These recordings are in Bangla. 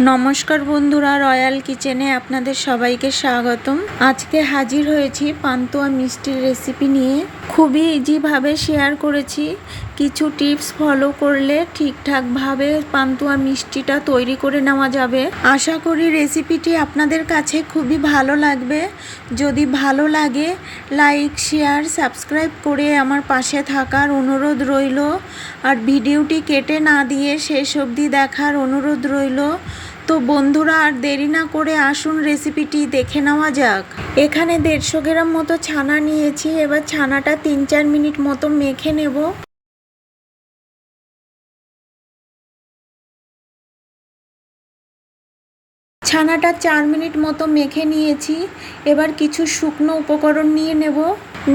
নমস্কার বন্ধুরা, রয়্যাল কিচেনে আপনাদের সবাইকে স্বাগতম। আজকে হাজির হয়েছি পান্তুয়া মিষ্টির রেসিপি নিয়ে। খুবই ইজিভাবে শেয়ার করেছি। কিছু টিপস ফলো করলে ঠিকঠাকভাবে পান্তুয়া মিষ্টিটা তৈরি করে নেওয়া যাবে। আশা করি রেসিপিটি আপনাদের কাছে খুবই ভালো লাগবে। যদি ভালো লাগে, লাইক, শেয়ার, সাবস্ক্রাইব করে আমার পাশে থাকার অনুরোধ রইল। আর ভিডিওটি কেটে না দিয়ে শেষ অবধি দেখার অনুরোধ রইল। তো বন্ধুরা, আর দেরি না করে আসুন রেসিপিটি দেখে নেওয়া যাক। এখানে দেড়শো গ্রাম মতো ছানা নিয়েছি। এবার ছানাটা তিন চার মিনিট মতো মেখে নেব। ছানাটা চার মিনিট মতো মেখে নিয়েছি। এবার কিছু শুকনো উপকরণ নিয়ে নেব।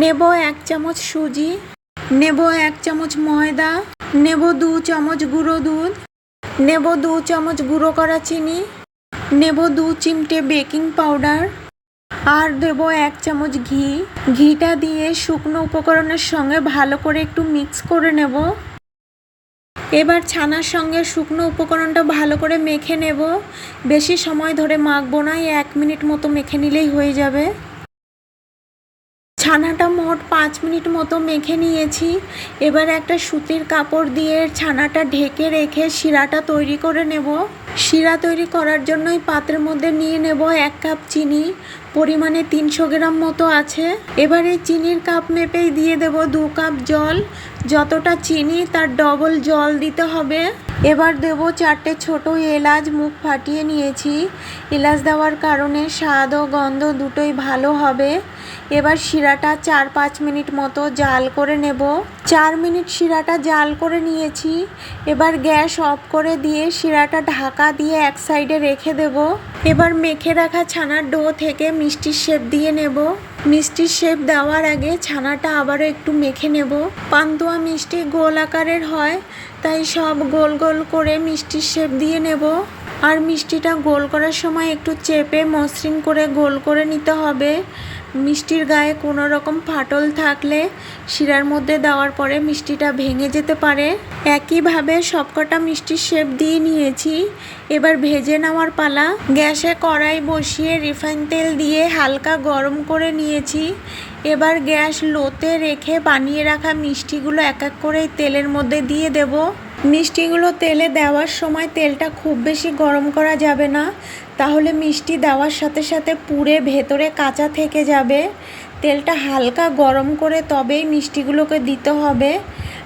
নেব এক চামচ সুজি। নেব এক চামচ ময়দা। নেব দু চামচ গুঁড়ো দুধ। নেব দু চামচ গুঁড়ো করা চিনি। নেব দু চিমটে বেকিং পাউডার। আর দেব এক চামচ ঘি। ঘিটা দিয়ে শুকনো উপকরণের সঙ্গে ভালো করে একটু মিক্স করে নেব। এবার ছানার সঙ্গে শুকনো উপকরণটা ভালো করে মেখে নেব। বেশি সময় ধরে মাখবো না এক মিনিট মতো মেখে নিলেই হয়ে যাবে। ছানাটা মোট পাঁচ মিনিট মতো মেখে নিয়েছি। এবার একটা সুতির কাপড় দিয়ে ছানাটা ঢেকে রেখে শিরাটা তৈরি করে নেব। শিরা তৈরি করার জন্যই পাত্রের মধ্যে নিয়ে নেব এক কাপ চিনি, পরিমাণে তিনশো গ্রাম মতো আছে। এবার এই চিনির কাপ মেপেই দিয়ে দেব দু কাপ জল। যতটা চিনি, তার ডবল জল দিতে হবে। এবার দেব চারটে ছোট এলাচ মুখ ফাটিয়ে নিয়েছি। এলাচ দেওয়ার কারণে স্বাদ ও গন্ধ দুটোই ভালো হবে। এবার শিরাটা চার পাঁচ মিনিট মতো জাল করে নেব। চার মিনিট শিরাটা জাল করে নিয়েছি। এবার গ্যাস অফ করে দিয়ে শিরাটা ঢাকা দিয়ে এক সাইডে রেখে দেব। এবার মেখে রাখা ছানার ডো থেকে মিষ্টির শেপ দিয়ে নেব। মিষ্টির শেপ দেওয়ার আগে ছানাটা আবারও একটু মেখে নেব। পান্তুয়া মিষ্টি গোল আকারের হয়, তাই সব গোল গোল করে মিষ্টির শেপ দিয়ে নেব। আর মিষ্টিটা গোল করার সময় একটু চেপে মসৃণ করে গোল করে নিতে হবে। মিষ্টির গায়ে কোনো রকম ফাটল থাকলে শিরার মধ্যে দেওয়ার পরে মিষ্টিটা ভেঙে যেতে পারে। একইভাবে সবকটা মিষ্টির শেপ দিয়ে নিয়েছি। এবার ভেজে নেওয়ার পালা। গ্যাসে কড়াই বসিয়ে রিফাইন তেল দিয়ে হালকা গরম করে নিয়েছি। এবার গ্যাস লোতে রেখে বানিয়ে রাখা মিষ্টিগুলো এক এক করে তেলের মধ্যে দিয়ে দেব। মিষ্টিগুলো তেলে দেওয়ার সময় তেলটা খুব বেশি গরম করা যাবে না। তাহলে মিষ্টি দেওয়ার সাথে সাথে পুড়ে ভেতরে কাঁচা থেকে যাবে। তেলটা হালকা গরম করে তবেই মিষ্টিগুলোকে দিতে হবে।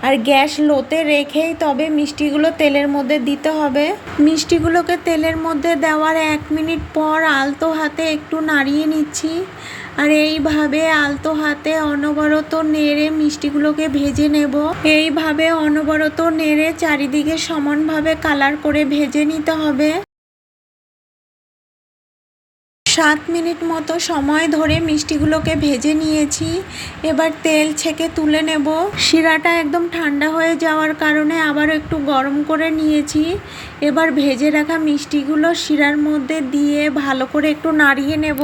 আর গ্যাস লোতে রেখেই তবে মিষ্টিগুলো তেলের মধ্যে দিতে হবে। মিষ্টিগুলোকে তেলের মধ্যে দেওয়ার এক মিনিট পর আলতো হাতে একটু নাড়িয়ে নিচ্ছি। আর এইভাবে আলতো হাতে অনবরত নেড়ে মিষ্টিগুলোকে ভেজে নেব। এইভাবে অনবরত নেড়ে চারিদিকে সমানভাবে কালার করে ভেজে নিতে হবে। সাত মিনিট মতো সময় ধরে মিষ্টিগুলোকে ভেজে নিয়েছি। এবার তেল ছেঁকে তুলে নেব। শিরাটা একদম ঠান্ডা হয়ে যাওয়ার কারণে আবার একটু গরম করে নিয়েছি। এবার ভেজে রাখা মিষ্টিগুলো শিরার মধ্যে দিয়ে ভালো করে একটু নাড়িয়ে নেব।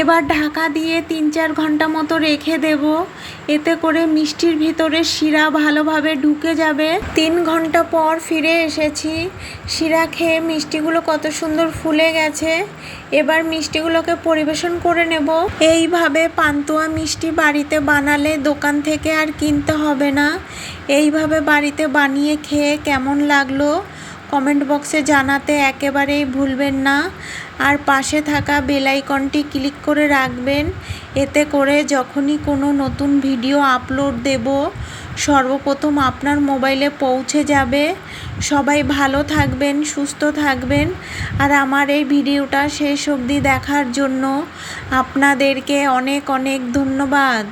এবার ঢাকা দিয়ে তিন চার ঘণ্টা মতো রেখে দেব। এতে করে মিষ্টির ভিতরে শিরা ভালোভাবে ঢুকে যাবে। তিন ঘণ্টা পর ফিরে এসেছি। শিরা খেয়ে মিষ্টিগুলো কত সুন্দর ফুলে গেছে। এবার মিষ্টিগুলোকে পরিবেশন করে নেব। এইভাবে পান্তুয়া মিষ্টি বাড়িতে বানালে দোকান থেকে আর কিনতে হবে না। এইভাবে বাড়িতে বানিয়ে খেয়ে কেমন লাগল? কমেন্ট বক্সে জানাতে একেবারেই ভুলবেন না। আর পাশে থাকা বেলাইকনটি ক্লিক করে রাখবেন। এতে করে যখনই কোনো নতুন ভিডিও আপলোড দেব সর্বপ্রথম আপনার মোবাইলে পৌঁছে যাবে। সবাই ভালো থাকবেন, সুস্থ থাকবেন। আর আমার এই ভিডিওটা শেষ অবধি দেখার জন্য আপনাদেরকে অনেক অনেক ধন্যবাদ।